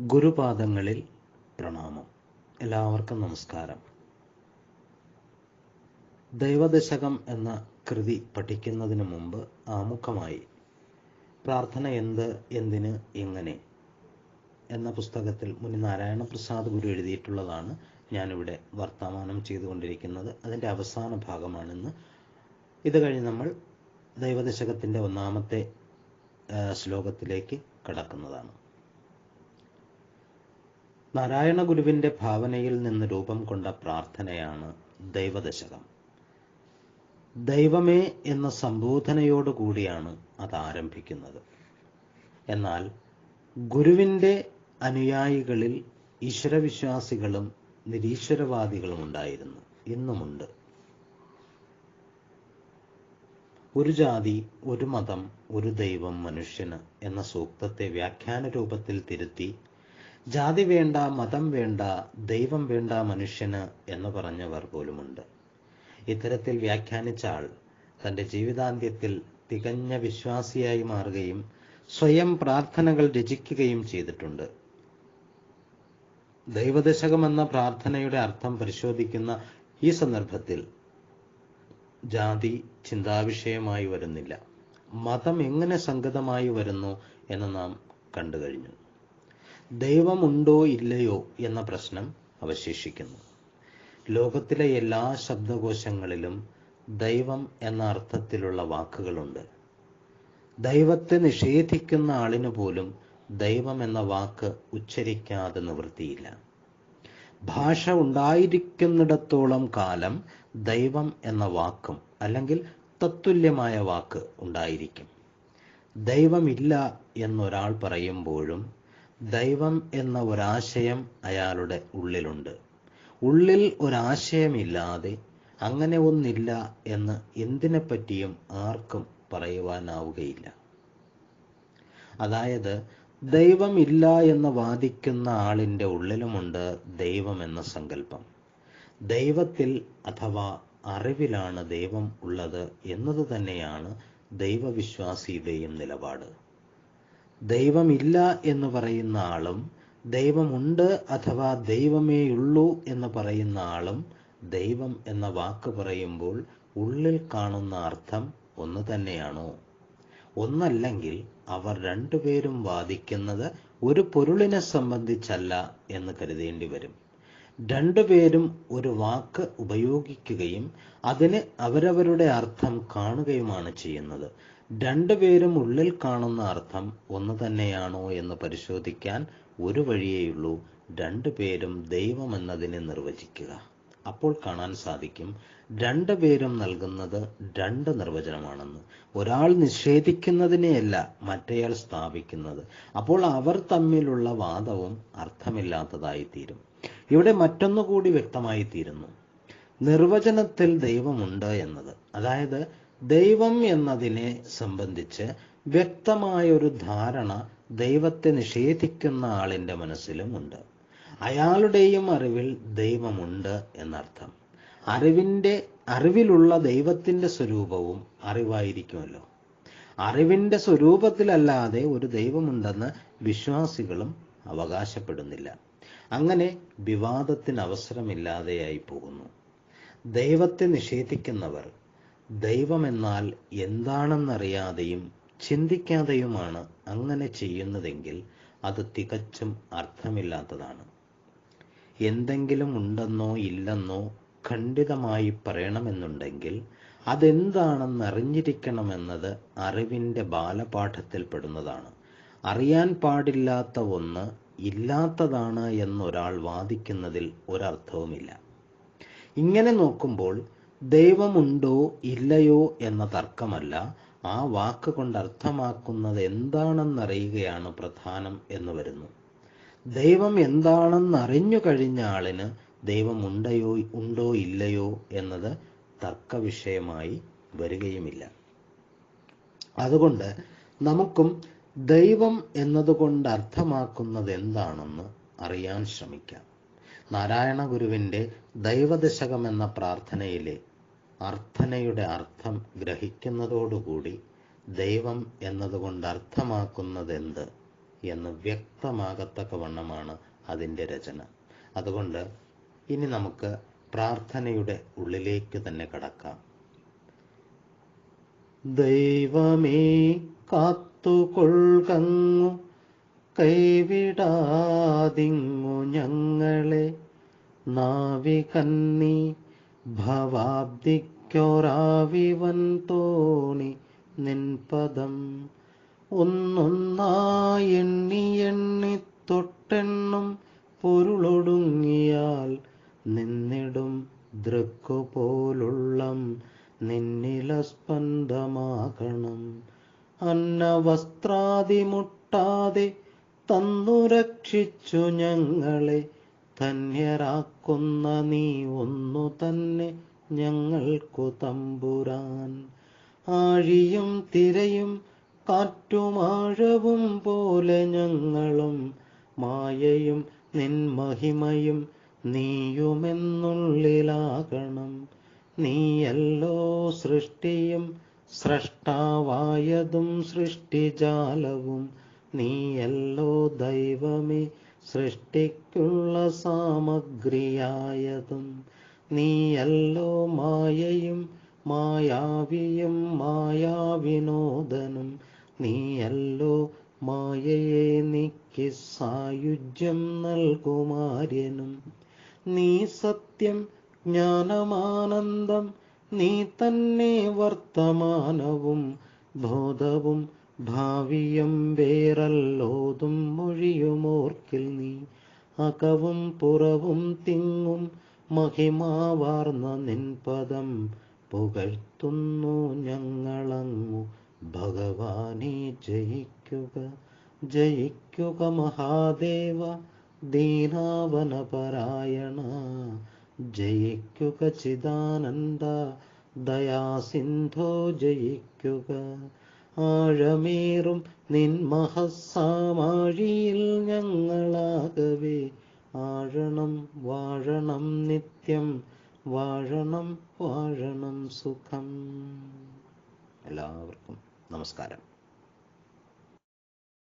ഗുരുപാദങ്ങളിൽ പ്രണാമം. എല്ലാവർക്കും നമസ്കാരം. ദൈവദശകം എന്ന കൃതി പഠിക്കുന്നതിന് മുമ്പ് ആമുഖമായി പ്രാർത്ഥന എന്ത് എന്തിന് എങ്ങനെ എന്ന പുസ്തകത്തിൽ മുനി നാരായണ പ്രസാദ് ഗുരു എഴുതിയിട്ടുള്ളതാണ് ഞാനിവിടെ വർത്തമാനം ചെയ്തുകൊണ്ടിരിക്കുന്നത്. അതിന്റെ അവസാന ഭാഗമാണിന്ന്. ഇത് കഴിഞ്ഞ് നമ്മൾ ദൈവദശകത്തിന്റെ ഒന്നാമത്തെ ശ്ലോകത്തിലേക്ക് കടക്കുന്നതാണ്. നാരായണ ഗുരുവിന്റെ ഭാവനയിൽ നിന്ന് രൂപം കൊണ്ട പ്രാർത്ഥനയാണ് ദൈവദശകം. ദൈവമേ എന്ന സംബോധനയോടുകൂടിയാണ് അത് ആരംഭിക്കുന്നത് എന്നാൽ ഗുരുവിന്റെ അനുയായികളിൽ ഈശ്വരവിശ്വാസികളും നിരീശ്വരവാദികളും ഉണ്ടായിരുന്നു ഇന്നുമുണ്ട്. ഒരു ജാതി ഒരു മതം ഒരു ദൈവം മനുഷ്യന് എന്ന സൂക്തത്തെ വ്യാഖ്യാന രൂപത്തിൽ തിരുത്തി ജാതി വേണ്ട മതം വേണ്ട ദൈവം വേണ്ട മനുഷ്യന് എന്ന് പറഞ്ഞവർ പോലുമുണ്ട്. ഇത്തരത്തിൽ വ്യാഖ്യാനിച്ച ആൾ തന്റെ ജീവിതാന്ത്യത്തിൽ തികഞ്ഞ വിശ്വാസിയായി മാറുകയും സ്വയം പ്രാർത്ഥനകൾ രചിക്കുകയും ചെയ്തിട്ടുണ്ട്. ദൈവദശകം എന്ന പ്രാർത്ഥനയുടെ അർത്ഥം പരിശോധിക്കുന്ന ഈ സന്ദർഭത്തിൽ ജാതി ചിന്താവിഷയമായി വരുന്നില്ല. മതം എങ്ങനെ സംഗതമായി വരുന്നു എന്ന് നാം കണ്ടു കഴിഞ്ഞു. ദൈവമുണ്ടോ ഇല്ലയോ എന്ന പ്രശ്നം അവശേഷിക്കുന്നു. ലോകത്തിലെ എല്ലാ ശബ്ദകോശങ്ങളിലും ദൈവം എന്ന അർത്ഥത്തിലുള്ള വാക്കുകളുണ്ട്. ദൈവത്തെ നിഷേധിക്കുന്ന ആളിന് പോലും ദൈവം എന്ന വാക്ക് ഉച്ചരിക്കാതെ നിവൃത്തിയില്ല. ഭാഷ ഉണ്ടായിരിക്കുന്നിടത്തോളം കാലം ദൈവം എന്ന വാക്കും അല്ലെങ്കിൽ തത്തുല്യമായ വാക്ക് ഉണ്ടായിരിക്കും. ദൈവമില്ല എന്നൊരാൾ പറയുമ്പോഴും ദൈവം എന്ന ഒരാശയം അയാളുടെ ഉള്ളിലുണ്ട്. ഉള്ളിൽ ഒരാശയമില്ലാതെ അങ്ങനെ ഒന്നില്ല എന്ന് എന്തിനെപ്പറ്റിയും ആർക്കും പറയുവാനാവുകയില്ല. അതായത് ദൈവമില്ല എന്ന് വാദിക്കുന്ന ആളിന്റെ ഉള്ളിലുമുണ്ട് ദൈവം എന്ന സങ്കല്പം. ദൈവത്തിൽ അഥവാ അറിവിലാണ് ദൈവം ഉള്ളത് എന്നത് തന്നെയാണ് ദൈവവിശ്വാസിയുടെയും നിലപാട്. ദൈവമില്ല എന്ന് പറയുന്ന ആളും ദൈവമുണ്ട് അഥവാ ദൈവമേയുള്ളൂ എന്ന് പറയുന്ന ആളും ദൈവം എന്ന വാക്ക് പറയുമ്പോൾ ഉള്ളിൽ കാണുന്ന അർത്ഥം ഒന്ന് തന്നെയാണോ? ഒന്നല്ലെങ്കിൽ അവർ രണ്ടുപേരും വാദിക്കുന്നത് ഒരു പൊരുളിനെ സംബന്ധിച്ചല്ല എന്ന് കരുതേണ്ടി വരും. രണ്ടുപേരും ഒരു വാക്ക് ഉപയോഗിക്കുകയും അതിന് അവരവരുടെ അർത്ഥം കാണുകയുമാണ് ചെയ്യുന്നത്. രണ്ടുപേരും ഉള്ളിൽ കാണുന്ന അർത്ഥം ഒന്ന് തന്നെയാണോ എന്ന് പരിശോധിക്കാൻ ഒരു വഴിയേയുള്ളൂ രണ്ടുപേരും ദൈവം എന്നതിനെ നിർവചിക്കുക. അപ്പോൾ കാണാൻ സാധിക്കും രണ്ടുപേരും നൽകുന്നത് രണ്ട് നിർവചനമാണെന്ന്. ഒരാൾ നിഷേധിക്കുന്നതിനെയല്ല മറ്റേയാൾ സ്ഥാപിക്കുന്നത്. അപ്പോൾ അവർ തമ്മിലുള്ള വാദവും അർത്ഥമില്ലാത്തതായി തീരും ഇവിടെ മറ്റൊന്നുകൂടി വ്യക്തമായി തീരുന്നു നിർവചനത്തിൽ ദൈവമുണ്ട് എന്നത്. അതായത് ദൈവം എന്നതിനെ സംബന്ധിച്ച് വ്യക്തമായൊരു ധാരണ ദൈവത്തെ നിഷേധിക്കുന്ന ആളിന്റെ മനസ്സിലും ഉണ്ട്. അയാളുടെയും അറിവിൽ ദൈവമുണ്ട് എന്നർത്ഥം. അറിവിന്റെ അറിവിലുള്ള ദൈവത്തിന്റെ സ്വരൂപവും അറിവായിരിക്കുമല്ലോ. അറിവിന്റെ സ്വരൂപത്തിലല്ലാതെ ഒരു ദൈവമുണ്ടെന്ന് വിശ്വാസികളും അവകാശപ്പെടുന്നില്ല. അങ്ങനെ വിവാദത്തിന് അവസരമില്ലാതെയായി പോകുന്നു. ദൈവത്തെ നിഷേധിക്കുന്നവർ ദൈവമെന്നാൽ എന്താണെന്നറിയാതെയും ചിന്തിക്കാതെയുമാണ് അങ്ങനെ ചെയ്യുന്നതെങ്കിൽ അത് തികച്ചും അർത്ഥമില്ലാത്തതാണ്. എന്തെങ്കിലും ഉണ്ടെന്നോ ഇല്ലെന്നോ ഖണ്ഡിതമായി പറയണമെന്നുണ്ടെങ്കിൽ അതെന്താണെന്ന് അറിഞ്ഞിരിക്കണമെന്നത് അറിവിന്റെ ബാലപാഠത്തിൽപ്പെടുന്നതാണ് അറിയാൻ പാടില്ലാത്ത ഒന്ന് ഇല്ലാത്തതാണ് എന്നൊരാൾ വാദിക്കുന്നതിൽ ഒരർത്ഥവുമില്ല. ഇങ്ങനെ നോക്കുമ്പോൾ ദൈവമുണ്ടോ ഇല്ലയോ എന്ന തർക്കമല്ല ആ വാക്ക് കൊണ്ട് അർത്ഥമാക്കുന്നത് എന്താണെന്നറിയുകയാണ് പ്രധാനം എന്ന് വരുന്നു. ദൈവം എന്താണെന്നറിഞ്ഞു കഴിഞ്ഞ ആളിന് ദൈവമുണ്ടയോ ഉണ്ടോ ഇല്ലയോ എന്നത് തർക്ക വിഷയമായി വരികയുമില്ല. അതുകൊണ്ട് നമുക്കും ദൈവം എന്നതുകൊണ്ട് അർത്ഥമാക്കുന്നത് എന്താണെന്ന് അറിയാൻ ശ്രമിക്കാം. നാരായണ ഗുരുവിന്റെ ദൈവദശകം എന്ന പ്രാർത്ഥനയിലെ അർത്ഥനയുടെ അർത്ഥം ഗ്രഹിക്കുന്നതോടുകൂടി ദൈവം എന്നതുകൊണ്ട് അർത്ഥമാക്കുന്നത് എന്ത് എന്ന് വ്യക്തമാകത്തക്ക വണ്ണമാണ് അതിന്റെ രചന. അതുകൊണ്ട് ഇനി നമുക്ക് പ്രാർത്ഥനയുടെ ഉള്ളിലേക്ക് തന്നെ കടക്കാം. ദൈവമേ കാത്തുകൊൾകങ്ങു കൈവിടാതിങ്ങു ഞങ്ങളെ നാവികന്നി ഭവാബ്ദിക്കൊരാവിവൻ തോണി നിൻ പദം ഒന്നൊന്നായി എണ്ണി എണ്ണി തൊട്ടെണ്ണും പൊരുളൊടുങ്ങിയാൽ നിന്നിടും ദൃക്കുപോലുള്ളം നിന്നില സ്പന്ദമാകണം അന്നവസ്ത്രാദി മുട്ടാതെ തന്നു രക്ഷിച്ചു ഞങ്ങളെ ധന്യരാക്കുന്ന നീ ഒന്നു തന്നെ ഞങ്ങൾക്കു തമ്പുരാൻ. ആഴിയും തിരയും കാറ്റുമാഴവും പോലെ ഞങ്ങളും മായയും നിൻമഹിമയും നീയുമെന്നുള്ളിലാകണം. നീയല്ലോ സൃഷ്ടിയും സ്രഷ്ടാവായതും സൃഷ്ടിജാലവും. നീയല്ലോ ദൈവമേ സൃഷ്ടിക്കുള്ള സാമഗ്രിയായതും നീയല്ലോ മായയും മായാവിയും മായാവിനോദനും നീയല്ലോ മായയെ നീക്കി സായുജ്യം നൽകുമാര്യനും. നീ സത്യം ജ്ഞാനമാനന്ദം നീ തന്നെ വർത്തമാനവും ബോധവും ഭാവിയും വേറല്ലോതും മൊഴിയുമോർക്കിൽ നീ. അകവും പുറവും തിങ്ങും മഹിമാവാർന്ന നിൻപദം പുകഴ്ത്തുന്നു ഞങ്ങളങ്ങു. ഭഗവാനെ ജയിക്കുക ജയിക്കുക മഹാദേവ ദീനാവനപരായണ. ജയിക്കുക ചിദാനന്ദ ദയാസിന്ധോ ജയിക്കുക. ആഴമേറും നിൻ മഹസാമാഴിയിൽ ഞങ്ങളാകവേ. ആഴണം വാഴണം നിത്യം വാഴണം വാഴണം സുഖം. എല്ലാവർക്കും നമസ്കാരം.